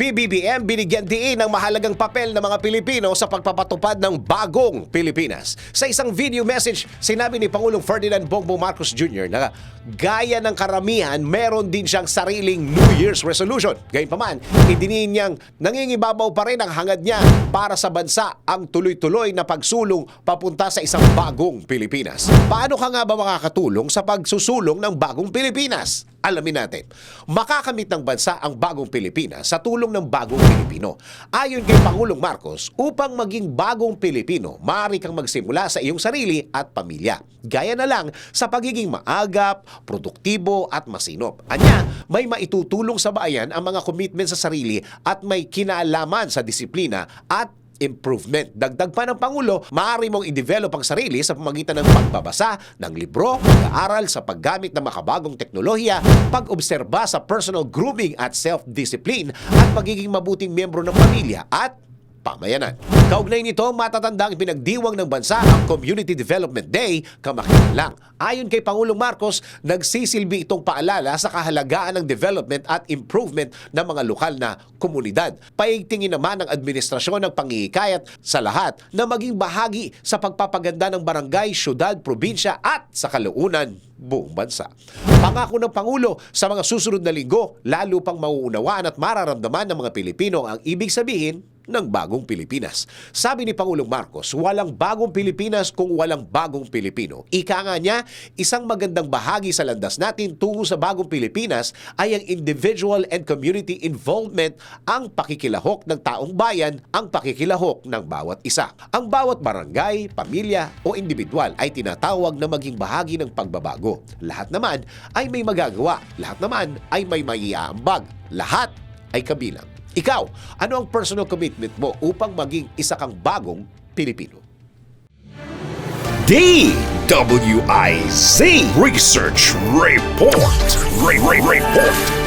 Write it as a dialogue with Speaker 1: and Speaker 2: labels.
Speaker 1: PBBM binigyan diin ng mahalagang papel ng mga Pilipino sa pagpapatupad ng bagong Pilipinas. Sa isang video message, sinabi ni Pangulong Ferdinand Bongbong Marcos Jr. na gaya ng karamihan, meron din siyang sariling New Year's resolution. Gayunpaman, idiniin niyang nangingibabaw pa rin ang hangad niya para sa bansa ang tuloy-tuloy na pagsulong papunta sa isang bagong Pilipinas. Paano ka nga ba makakatulong sa pagsusulong ng bagong Pilipinas? Alamin natin. Makakamit ng bansa ang bagong Pilipinas sa tulong ng bagong Pilipino. Ayon kay Pangulong Marcos, upang maging bagong Pilipino, maaari kang magsimula sa iyong sarili at pamilya. Gaya na lang sa pagiging maagap, produktibo at masinop. Anya, may maitutulong sa bayan ang mga commitment sa sarili at may kinalaman sa disiplina at improvement. Dagdag pa ng Pangulo, maaari mong i-develop ang sarili sa pamagitan ng pagbabasa ng libro, pag-aaral sa paggamit ng makabagong teknolohiya, pag-obserba sa personal grooming at self-discipline, at pagiging mabuting miyembro ng pamilya at pamayanan. Kaugnay nito, matatandang pinagdiwang ng bansa ang Community Development Day kamakilan lang. Ayon kay Pangulong Marcos, nagsisilbi itong paalala sa kahalagaan ng development at improvement ng mga lokal na komunidad. Paigtingin naman ng administrasyon ng pangihikayat sa lahat na maging bahagi sa pagpapaganda ng barangay, syudad, probinsya at sa kalaunan buong bansa. Pangako ng Pangulo sa mga susunod na linggo, lalo pang mauunawaan at mararamdaman ng mga Pilipino ang ibig sabihin ng bagong Pilipinas. Sabi ni Pangulong Marcos, walang bagong Pilipinas kung walang bagong Pilipino. Ika nga niya, isang magandang bahagi sa landas natin tungo sa bagong Pilipinas ay ang individual and community involvement, ang pakikilahok ng taong bayan, ang pakikilahok ng bawat isa. Ang bawat barangay, pamilya o individual ay tinatawag na maging bahagi ng pagbabago. Lahat naman ay may magagawa, lahat naman ay may maiaambag, lahat ay kabilang. Ikaw, ano ang personal commitment mo upang maging isa kang bagong Pilipino?
Speaker 2: DWIZ Research Report. Re- Re- Report.